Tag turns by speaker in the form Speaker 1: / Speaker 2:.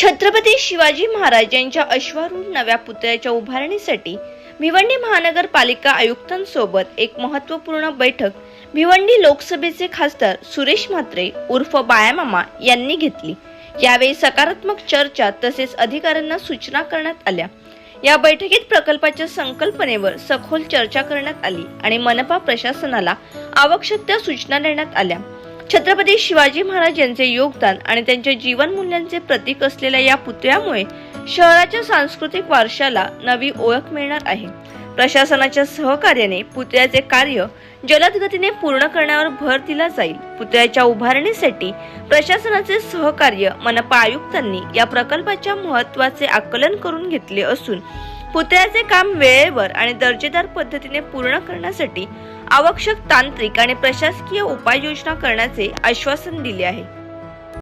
Speaker 1: छत्रपती शिवाजी महाराज यांच्या अश्वारूढ नव्या पुतळ्याच्या उभारणीसाठी भिवंडी महानगरपालिका आयुक्तांसोबत एक महत्त्वपूर्ण बैठक भिवंडी लोकसभेचे खासदार सुरेश म्हात्रे उर्फ बायामामा यांनी घेतली. यावेळी सकारात्मक चर्चा तसेच अधिकाऱ्यांना सूचना करण्यात आल्या. या बैठकीत प्रकल्पाच्या संकल्पनेवर सखोल चर्चा करण्यात आली आणि मनपा प्रशासनाला आवश्यक त्या सूचना देण्यात आल्या. छत्रपती शिवाजी महाराज यांचे योगदान आणि त्यांच्या जीवन मूल्यांचे प्रतीक असलेल्या या पुतळ्यामुळे शहराच्या सांस्कृतिक वारशाला नवी ओळख मिळणार आहे. प्रशासनाच्या सहकार्याने पुतळ्याचे कार्य जलद गतीने पूर्ण करण्यावर भर दिला जाईल. पुतळ्याच्या उभारणीसाठी प्रशासनाचे सहकार्य मनपा आयुक्तांनी या प्रकल्पाच्या महत्त्वाचे आकलन करून घेतले असून पुतळ्याचे काम वेळेवर आणि दर्जेदार पद्धतीने पूर्ण करण्यासाठी आवश्यक तांत्रिक आणि प्रशासकीय उपाययोजना करण्याचे आश्वासन दिले आहे.